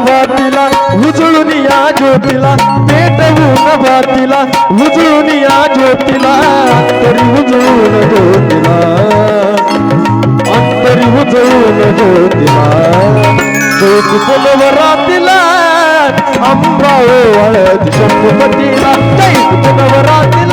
भातीला उजळून या ज्योतीला पेटवून भातीला उजळून या ज्योतीला तरी उजळून ज्योतीला. अंतरी उजळून ज्योतीला. ज्योती पुनवरातीला अंबाओ हळद शंभुपतीला जय पुनवरातीला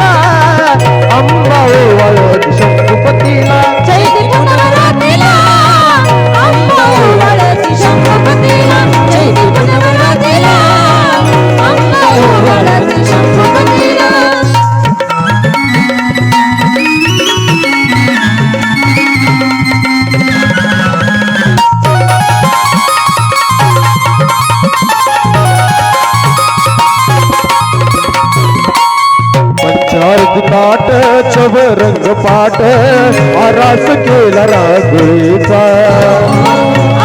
ताट छव रंग पाट आरास केला रागोळीचा.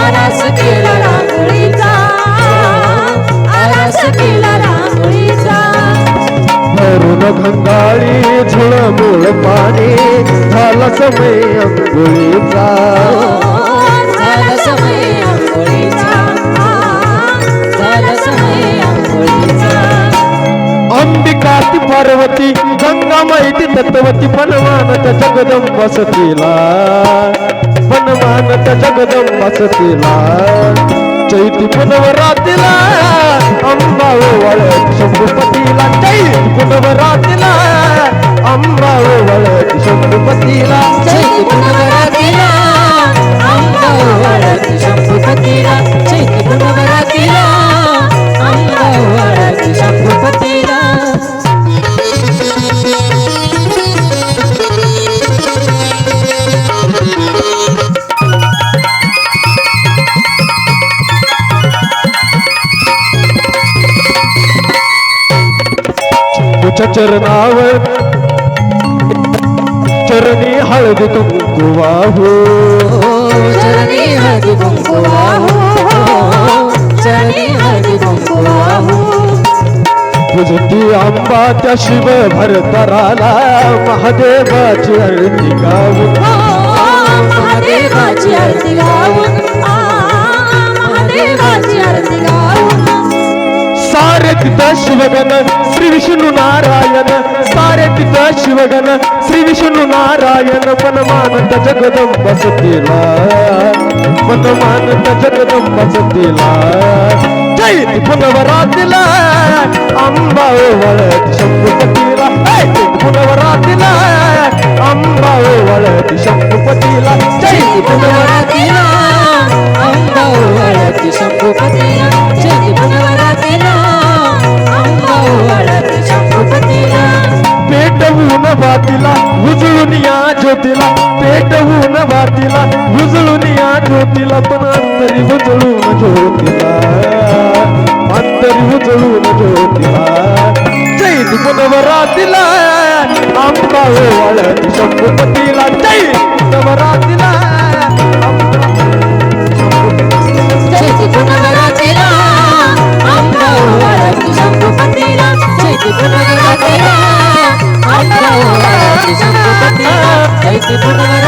आरास केला रांगोळीचा. आरास केला रांगोळीचा. घंगाळी झुळमुळ पाणी झाला समय अंघोळीचा. झाला समय माहिती तत्वती पनमानच्या जगदंब सतीला पनमानच्या जगदंब सतीला चैती पुनवरातीला अंबा वळत शंभुपतीला. चैती पुनवरातीला अंबा वळत तुझ्या चरणावर. चरणी हळदी कुंकू वाहू चरणी हळदी कुंकू वाहू चरणी हळदी कुंकू वाहू तुझती आंबा त्या शिव भरतराला महादेवाची आरती गाऊन. महादेवाची आरती गाऊन. आ, महादेवाची आरती गाऊन. सारे तिथं शिवगण श्री विष्णू नारायण सारे तिथं शिवगण श्री विष्णू नारायण पनमानत जगदंब सतीला पनमानत जगदंब सतीला. जयती पुनवरातीला अंबा वळत शंभुपतीला जयती पुनवरातीला अंबा वळत शंभुपतीला जयती पुनवरातीला. उजळून या ज्योतीला पेटवून वातीला उजळून या ज्योतीला पण अंतरी उजळून ज्योतीला. अंतरी उजळून ज्योतीला. जैत पुनवरातीला आंबा वाळती शंभुपतीला எடுத்து போடுவார்